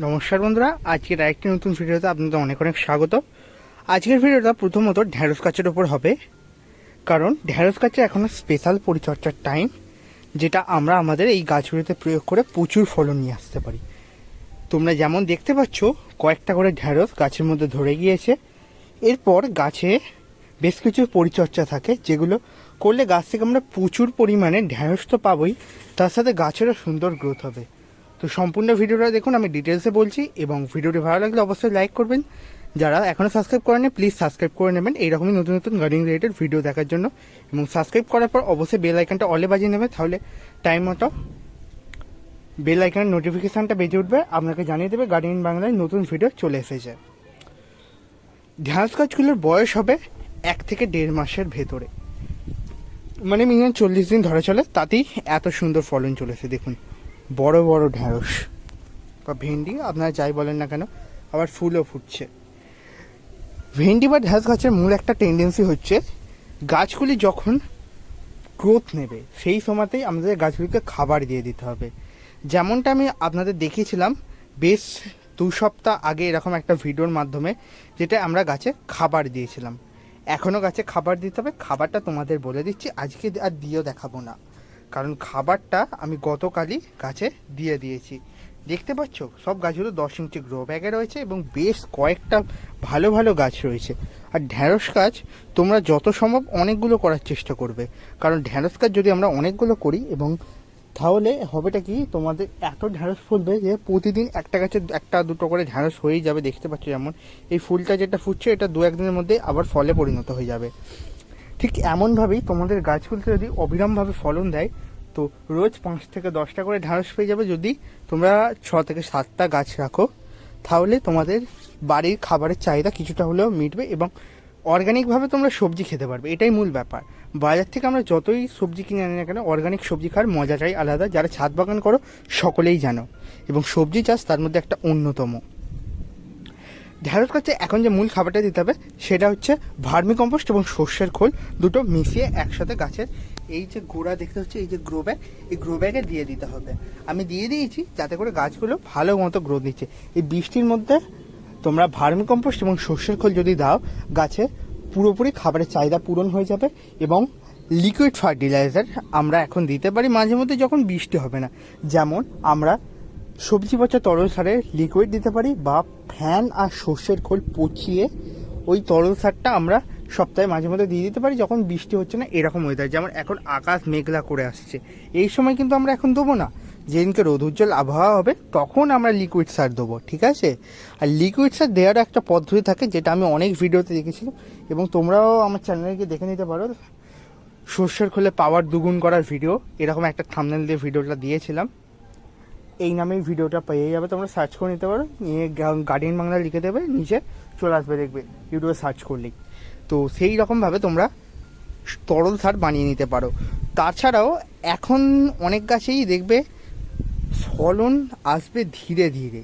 নমস্কার বন্ধুরা, আজকের আরেকটি নতুন ভিডিওতে আপনাদের অনেক অনেক স্বাগত। আজকের ভিডিওটা প্রথমত ঢ্যাঁড়স গাছের ওপর হবে, কারণ ঢ্যাঁড়স গাছে এখনও স্পেশাল পরিচর্যার টাইম যেটা আমরা আমাদের এই গাছগুলিতে প্রয়োগ করে প্রচুর ফলন নিয়ে আসতে পারি। তোমরা যেমন দেখতে পাচ্ছ, কয়েকটা করে ঢ্যাঁড়স গাছের মধ্যে ধরে গিয়েছে। এরপর গাছে বেশ কিছু পরিচর্যা থাকে, যেগুলো করলে গাছ থেকে আমরা প্রচুর পরিমাণে ঢ্যাঁড়স তো পাবোই, তার সাথে গাছেরও সুন্দর গ্রোথ হবে। তো সম্পূর্ণ ভিডিওটা দেখুন, আমি ডিটেলসে বলছি এবং ভিডিওটি ভালো লাগলে অবশ্যই লাইক করবেন। যারা এখনও সাবস্ক্রাইব করেনি প্লিজ সাবস্ক্রাইব করে নেবেন। এইরকমই নতুন নতুন গার্ডেনিং রিলেটেড ভিডিও দেখার জন্য। এবং সাবস্ক্রাইব করার পর অবশ্যই বেল আইকনটা অলে বাজিয়ে নেবে, তাহলে টাইম মতো বেল আইকনের নোটিফিকেশানটা বেজে উঠবে, আপনাকে জানিয়ে দেবে গার্ডেনিং বাংলায় নতুন ভিডিও চলে এসেছে। ঢ্যাঁড়স গাছগুলোর বয়স হবে এক থেকে দেড় মাসের ভেতরে। মানে মিনিমাম চল্লিশ দিন ধরে চলে, তাতেই এত সুন্দর ফলন চলেছে, দেখুন। বড় বড় ঢ্যাঁড়স বা ভেন্ডি, আপনারা যাই বলেন না কেন, আবার ফুলও ফুটছে। ভেন্ডি বা ঢ্যাঁড়স গাছের মূল একটা টেন্ডেন্সি হচ্ছে গাছগুলি যখন গ্রোথ নেবে, সেই সময়তেই আমাদের গাছগুলিকে খাবার দিয়ে দিতে হবে। যেমনটা আমি আপনাদের দেখিয়েছিলাম বেশ দু সপ্তাহ আগে এরকম একটা ভিডিওর মাধ্যমে, যেটা আমরা গাছে খাবার দিয়েছিলাম। এখনও গাছে খাবার দিতে হবে, খাবারটা তোমাদের বলে দিচ্ছি, আজকে আর দিয়েও দেখাবো না। কারণ খাবারটা আমি গতকালই গাছে দিয়ে দিয়েছি। দেখতে পাচ্ছ? সব গাছগুলো দশ ইঞ্চি গ্রো ব্যাগে রয়েছে এবং বেশ কয়েকটা ভালো ভালো গাছ রয়েছে। আর ঢ্যাঁড়স গাছ তোমরা যত সম্ভব অনেকগুলো করার চেষ্টা করবে। কারণ ঢ্যাঁড়স গাছ যদি আমরা অনেকগুলো করি এবং তাহলে হবেটা কি? তোমাদের এত ঢ্যাঁড়স ফুলবে যে প্রতিদিন একটা গাছে একটা দুটো করে ঢ্যাঁড়স হয়েই যাবে। দেখতে পাচ্ছ যেমন এই ফুলটা যেটা ফুটছে, এটা দু একদিনের মধ্যে আবার ফলে পরিণত হয়ে যাবে। ঠিক এমনভাবেই তোমাদের গাছগুলোতে যদি অবিরামভাবে ফলন দেয়, তো রোজ পাঁচ থেকে দশটা করে ঢ্যাঁড়স পেয়ে যাবে যদি তোমরা ছ থেকে সাতটা গাছ রাখো, তাহলে তোমাদের বাড়ির খাবারের চাহিদা কিছুটা হলেও মিটবে এবং অর্গানিকভাবে তোমরা সবজি খেতে পারবে, এটাই মূল ব্যাপার। বাজার থেকে আমরা যতই সবজি কিনে আনি না কেন অর্গানিক সবজি খাওয়ার মজাটাই আলাদা। যারা ছাদ বাগান করো, সকলেই জানো। এবং সবজি চাষ তার মধ্যে একটা অন্যতম। ঢ্যাঁড়স গাছে এখন যে মূল খাবারটা দিতে হবে, সেটা হচ্ছে ভার্মি কম্পোস্ট এবং সর্ষের খোল। দুটো মিশিয়ে একসাথে গাছের এই যে গোড়া দেখতে হচ্ছে, এই যে গ্রো ব্যাগ, এই গ্রো ব্যাগে দিয়ে দিতে হবে। আমি দিয়ে দিয়েছি, যাতে করে গাছগুলো ভালো মতো গ্রো দিচ্ছে এই বৃষ্টির মধ্যে তোমরা ভার্মি কম্পোস্ট এবং সর্ষের খোল যদি দাও, গাছে পুরোপুরি খাবারের চাহিদা পূরণ হয়ে যাবে এবং লিকুইড ফার্টিলাইজার আমরা এখন দিতে পারি। মাঝে মধ্যে যখন বৃষ্টি হবে না, যেমন আমরা সবজি পচা তরল সারে লিকুইড দিতে পারি বা ফ্যান আর সর্ষের খোল পচিয়ে ওই তরল সারটা আমরা সপ্তাহে মাঝে মধ্যে দিয়ে দিতে পারি যখন বৃষ্টি হচ্ছে না এরকম ওয়েদার যেমন এখন আকাশ মেঘলা করে আসছে। এই সময় কিন্তু আমরা এখন দেবো না। যেদিনকে রোদ উজ্জ্বল আবহাওয়া হবে, তখন আমরা লিকুইড সার দেবো, ঠিক আছে? আর লিকুইড সার দেওয়ার একটা পদ্ধতি থাকে, যেটা আমি অনেক ভিডিওতে দেখেছিলাম, এবং তোমরাও আমার চ্যানেলে গিয়ে দেখে নিতে পারো। সর্ষের খোলে পাওয়ার দুগুণ করার ভিডিও এরকম একটা থামনেল দিয়ে ভিডিওটা দিয়েছিলাম। এই নামে ভিডিওটা পেয়ে যাবে, তোমরা সার্চ করে নিতে পারো। নিয়ে গার্ডিয়ান বাংলা লিখে দেবে, নিচে চলে আসবে দেখবে ইউটিউবে সার্চ করলেই। তো সেই রকমভাবে তোমরা তরল সার বানিয়ে নিতে পারো। তাছাড়াও এখন অনেক গাছেই দেখবে ফলন আসবে ধীরে ধীরে।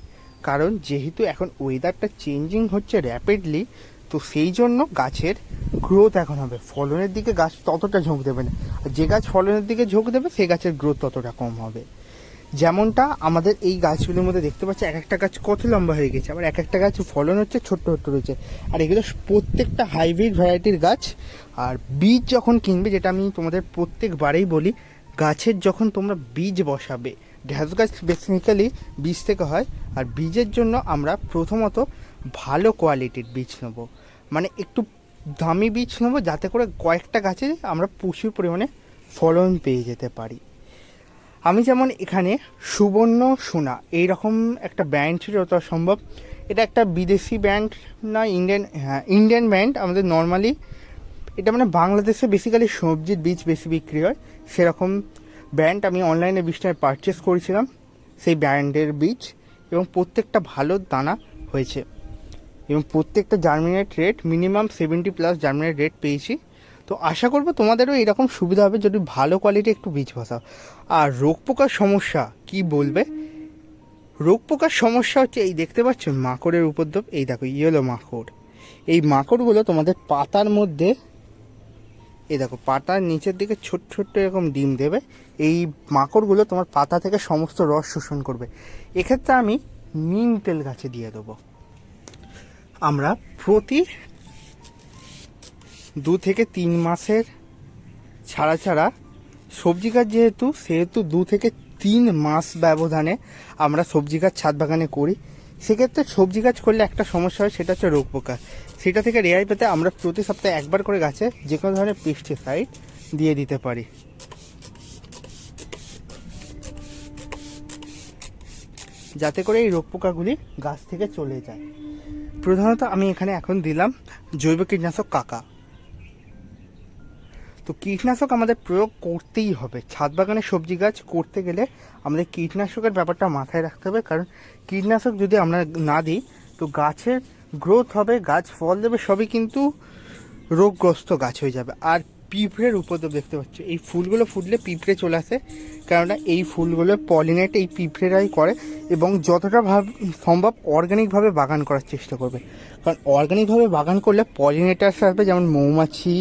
কারণ যেহেতু এখন ওয়েদারটা চেঞ্জিং হচ্ছে র্যাপিডলি তো সেই জন্য গাছের গ্রোথ এখন হবে। ফলনের দিকে গাছ ততটা ঝোঁক দেবে না। আর যে গাছ ফলনের দিকে ঝোঁক দেবে, সে গাছের গ্রোথ ততটা কম হবে। যেমনটা আমাদের এই গাছগুলির মধ্যে দেখতে পাচ্ছি, এক একটা গাছ কত লম্বা হয়ে গেছে, আবার এক একটা গাছ ফলন হচ্ছে ছোট্ট ছোট্ট রয়েছে। আর এগুলো প্রত্যেকটা হাইব্রিড ভ্যারাইটির গাছ। আর বীজ যখন কিনবে, যেটা আমি তোমাদের প্রত্যেকবারেই বলি, গাছের যখন তোমরা বীজ বসাবে ঢ্যাঁস গাছ বেসিক্যালি বীজ থেকে হয়, আর বীজের জন্য আমরা প্রথমত ভালো কোয়ালিটির বীজ নেব। মানে একটু দামি বীজ নেব, যাতে করে কয়েকটা গাছে আমরা প্রচুর পরিমাণে ফলন পেয়ে যেতে পারি। আমি যেমন এখানে সুবর্ণ সোনা, এইরকম একটা ব্যান্ড ছিল যত সম্ভব। এটা একটা বিদেশি ব্যান্ড না, ইন্ডিয়ান হ্যাঁ ইন্ডিয়ান ব্যান্ড। আমাদের নর্মালি এটা মানে বাংলাদেশে বেসিক্যালি সবজির বীজ বেশি বিক্রি হয়। সেরকম ব্যান্ড আমি অনলাইনে বীজটা পারচেস করেছিলাম, সেই ব্র্যান্ডের বীজ। এবং প্রত্যেকটা ভালো দানা হয়েছে। এবং প্রত্যেকটা germinate rate minimum seventy plus germinate rate পেয়েছি। তো আশা করব তোমাদেরও এরকম সুবিধা হবে যদি ভালো কোয়ালিটি একটু বীজ বসাও। আর রোগ পোকার সমস্যা কি বলবে? রোগ পোকার সমস্যা হচ্ছে এই দেখতে পাচ্ছ মাকড়ের উপদ্রব, এই দেখো ইয়েলো মাকড়। এই মাকড়গুলো তোমাদের পাতার মধ্যে, এই দেখো পাতার নিচের দিকে ছোট ছোট্ট এরকম ডিম দেবে, এই মাকড়গুলো তোমার পাতা থেকে সমস্ত রস শোষণ করবে। এক্ষেত্রে আমি নিম তেল গাছে দিয়ে দেবো। আমরা প্রতি দু থেকে তিন মাসের ছাড়া ছাড়া সবজি গাছ যেহেতু, সেহেতু দু থেকে তিন মাস ব্যবধানে আমরা সবজি গাছ ছাদ বাগানে করি। সেক্ষেত্রে সবজি গাছ করলে একটা সমস্যা হয়, সেটা হচ্ছে রোগ পোকা সেটা থেকে রেহাই পেতে আমরা প্রতি সপ্তাহে একবার করে গাছে যে কোনো ধরনের পেস্টিসাইড দিয়ে দিতে পারি। যাতে করে এই রোগ পোকাগুলি গাছ থেকে চলে যায়। প্রধানত আমি এখানে এখন দিলাম জৈব কীটনাশক কাকা। তো কীটনাশক আমাদের প্রয়োগ করতেই হবে। ছাদ বাগানে সবজি গাছ করতে গেলে আমাদের কীটনাশকের ব্যাপারটা মাথায় রাখতে হবে। কারণ কীটনাশক যদি আমরা না দিই, তো গাছের গ্রোথ হবে, গাছ ফল দেবে, সবই কিন্তু রোগগ্রস্ত গাছ হয়ে যাবে। আর পিঁপড়ের উপদ্রব দেখতে পাচ্ছ, এই ফুলগুলো ফুটলে পিঁপড়ে চলে আসে। কেননা এই ফুলগুলো পলিনেট এই পিঁপড়েরাই করে এবং যতটা ভাব, সম্ভব অর্গানিকভাবে বাগান করার চেষ্টা করবে। কারণ অর্গানিকভাবে বাগান করলে পলিনেটার্স আসবে, যেমন মৌমাছি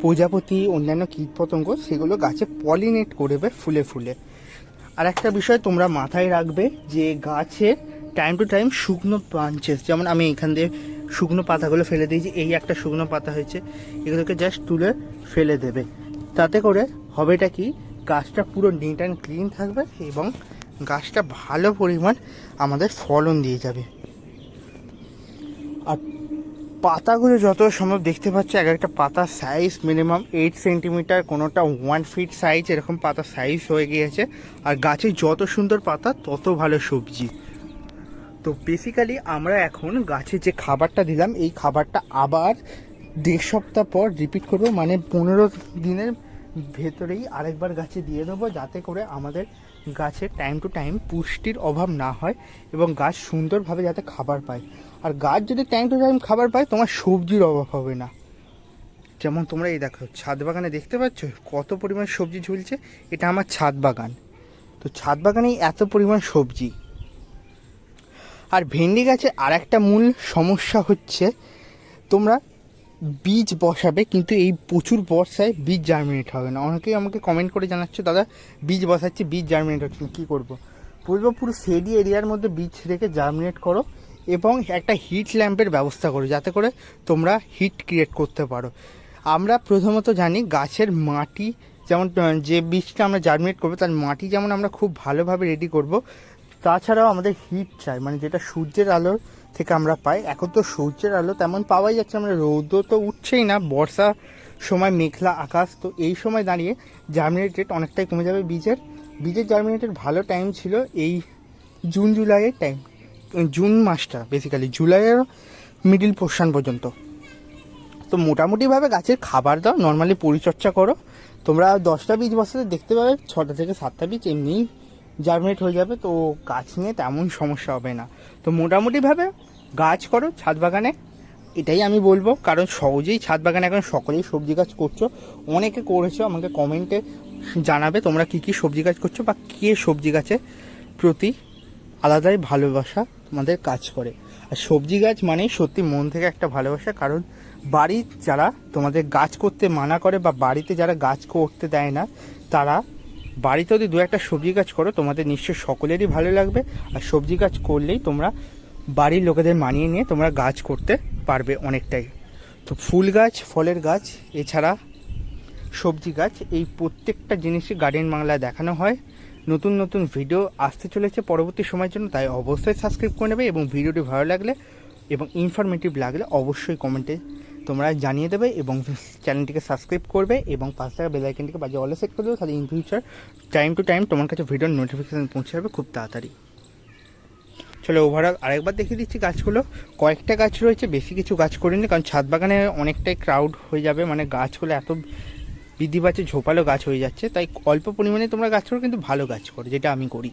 প্রজাপতি, অন্যান্য কীটপতঙ্গ, সেগুলো গাছে পলিনেট করবে ফুলে ফুলে। আর একটা বিষয় তোমরা মাথায় রাখবে যে গাছে টাইম টু টাইম শুকনো ব্রাঞ্চেস যেমন আমি এখান দিয়ে শুকনো পাতাগুলো ফেলে দিয়েছি এই একটা শুকনো পাতা হয়েছে, এগুলোকে জাস্ট তুলে ফেলে দেবে। তাতে করে হবেটা কি? গাছটা পুরো নিট অ্যান্ড ক্লিন থাকবে এবং গাছটা ভালো পরিমাণ আমাদের ফলন দিয়ে যাবে। আর পাতাগুলো যত সম্ভব দেখতে পাচ্ছি, এক একটা পাতার সাইজ মিনিমাম এইট সেন্টিমিটার কোনোটা ওয়ান ফিট সাইজ এরকম পাতা সাইজ হয়ে গিয়েছে। আর গাছে যত সুন্দর পাতা, তত ভালো সবজি। তো বেসিক্যালি আমরা এখন গাছে যে খাবারটা দিলাম, এই খাবারটা আবার দেড় সপ্তাহ পর রিপিট করব। মানে পনেরো দিনের ভেতরেই আরেকবার গাছে দিয়ে দেবো, যাতে করে আমাদের গাছে টাইম টু টাইম পুষ্টির অভাব না হয় এবং গাছ সুন্দরভাবে যাতে খাবার পায়। আর গাছ যদি টাইম টু টাইম খাবার পায়, তোমার সবজির অভাব হবে না। যেমন তোমরা এই দেখো, ছাদ বাগানে দেখতে পাচ্ছ কত পরিমাণ সবজি ঝুলছে? এটা আমার ছাদ বাগান। তো ছাদ বাগানেই এত পরিমাণ সবজি। আর ভেন্ডি গাছে আর একটা মূল সমস্যা হচ্ছে, তোমরা বীজ বসাবে, কিন্তু এই প্রচুর বর্ষায় বীজ জার্মিনেট হবে না। অনেকেই আমাকে কমেন্ট করে জানাচ্ছে, দাদা, বীজ বসাচ্ছি, বীজ জার্মিনেট হচ্ছে কী করব? বলব পুরো সেডি এরিয়ার মধ্যে বীজ রেখে জার্মিনেট করো। এবং একটা হিট ল্যাম্পের ব্যবস্থা করো, যাতে করে তোমরা হিট ক্রিয়েট করতে পারো। আমরা প্রথমত জানি গাছের মাটি, যেমন যে বীজটা আমরা জার্মিনেট করব, তার মাটি যেমন আমরা খুব ভালোভাবে রেডি করব, তাছাড়াও আমাদের হিট চাই মানে যেটা সূর্যের আলো থেকে আমরা পাই। এখন তো সূর্যের আলো তেমন পাওয়াই যাচ্ছে আমরা রৌদ্র তো উঠছেই না, বর্ষা সময় মেঘলা আকাশ, তো এই সময় দাঁড়িয়ে জার্মিনেট রেট অনেকটাই কমে যাবে। বীজের বীজের জার্মিনেটের ভালো টাইম ছিল এই জুন জুলাইয়ের টাইম জুন মাসটা বেসিক্যালি জুলাইয়ের মিডিল পোর্শন পর্যন্ত। তো মোটামুটিভাবে গাছের খাবার দাও নর্মালি পরিচর্যা করো। তোমরা দশটা বীজ বসাতে দেখতে পাবে, ছটা থেকে সাতটা বীজ এমনি জার্মিনেট হয়ে যাবে, তো গাছ নিয়ে তেমন সমস্যা হবে না। তো মোটামুটিভাবে গাছ করো ছাদ বাগানে, এটাই আমি বলব, কারণ সহজেই ছাদ বাগানে এখন সকলেই সবজি গাছ করছ। অনেকে করেছ, আমাকে কমেন্টে জানাবে তোমরা কি কি সবজি গাছ করছ বা কে সবজি গাছে প্রতি আলাদাই ভালোবাসা তোমাদের কাজ করে। আর সবজি গাছ মানেই সত্যি মন থেকে একটা ভালোবাসা, কারণ বাড়ির যারা তোমাদের গাছ করতে মানা করে বা বাড়িতে যারা গাছ করতে দেয় না, তারা বাড়িতে যদি দু একটা সবজি গাছ করো, তোমাদের নিশ্চয় সকলেরই ভালো লাগবে। আর সবজি গাছ করলেই তোমরা বাড়ির লোকেদের মানিয়ে নিয়ে তোমরা গাছ করতে পারবে অনেকটাই। তো ফুল গাছ, ফলের গাছ, এছাড়া সবজি গাছ, এই প্রত্যেকটা জিনিসই গার্ডেন বাংলায় দেখানো হয়। নতুন নতুন ভিডিও আসতে চলেছে পরবর্তী সময়ের জন্য, তাই অবশ্যই সাবস্ক্রাইব করে নেবে এবং ভিডিওটি ভালো লাগলে এবং ইনফরমেটিভ লাগলে অবশ্যই কমেন্টে তোমরা জানিয়ে দেবে এবং চ্যানেলটিকে সাবস্ক্রাইব করবে এবং পাঁচ টাকা বেল আইকনটিকে বাজে অলে সেট করে দেবে, তাহলে in future time to time তোমার কাছে ভিডিওর নোটিফিকেশান পৌঁছে যাবে খুব তাড়াতাড়ি। চলো ওভারঅল আরেকবার দেখিয়ে দিচ্ছি গাছগুলো। কয়েকটা গাছ রয়েছে, বেশি কিছু গাছ করিনি, কারণ ছাদ বাগানে অনেকটাই ক্রাউড হয়ে যাবে মানে গাছগুলো এত বৃদ্ধি পাচ্ছে ঝোপালো গাছ হয়ে যাচ্ছে, তাই অল্প পরিমাণে তোমরা গাছ করো কিন্তু ভালো গাছ করো, যেটা আমি করি।